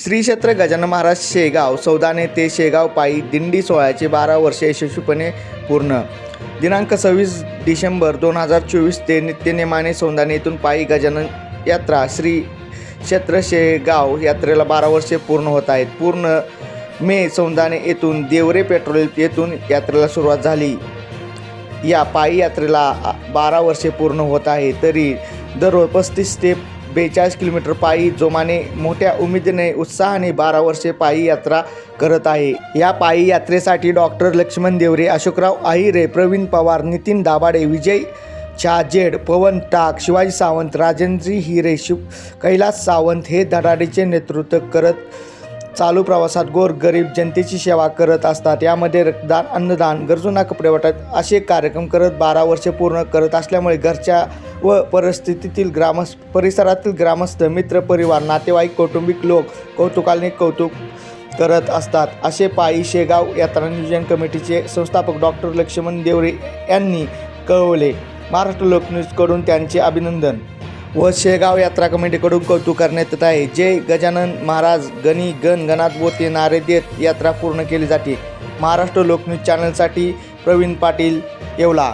श्री क्षेत्र गजानन महाराज शेगाव सौदाने ते शेगाव पायी दिंडी सोहळ्याचे बारा वर्षे यशस्वीपणे पूर्ण. दिनांक सव्वीस डिसेंबर दोन हजार चोवीस ते नित्यनेमाने सौदाने येथून पायी गजानन यात्रा श्री क्षेत्र शेगाव यात्रेला बारा वर्षे पूर्ण होत आहेत. पूर्ण मे सौंदाने येथून देवरे पेट्रोल येथून यात्रेला सुरुवात झाली. या पायी यात्रेला बारा वर्षे पूर्ण होत आहे. तरी दररोज पस्तीस ते बेचाळीस किलोमीटर पायी जोमाने मोठ्या उमेदीने उत्साहाने बारा वर्षे पायी यात्रा करत आहे. या पायी यात्रेसाठी डॉक्टर लक्ष्मण देवरे अशोकराव आहिरे प्रवीण पवार नितीन दाभाडे विजय जेड पवन टाक शिवाजी सावंत राजेंद्री हिरे शिव कैलास सावंत हे धडाडीचे नेतृत्व करत चालू प्रवासात गोर गरीब जनतेची सेवा करत असतात. यामध्ये रक्तदान अन्नदान गरजूंना कपडे वाटत असे कार्यक्रम करत बारा वर्षे पूर्ण करत असल्यामुळे घरच्या व परिस्थितीतील ग्रामस्थ परिसरातील ग्रामस्थ मित्र परिवार नातेवाईक कौटुंबिक लोक कौतुकाने कौतुक करत असतात. असे पायी शेगाव यात्रा नियोजन कमिटीचे संस्थापक डॉक्टर लक्ष्मण देवरे यांनी कळवले. महाराष्ट्र लोकन्यूजकडून त्यांचे अभिनंदन व शेगाव यात्रा कमिटीकडून कौतुक करण्यात येत आहे. जय गजानन महाराज गणी गण गणात बोते नारे देत यात्रा पूर्ण केली जाते. महाराष्ट्र लोकन्यूज चॅनलसाठी प्रवीण पाटील येवला.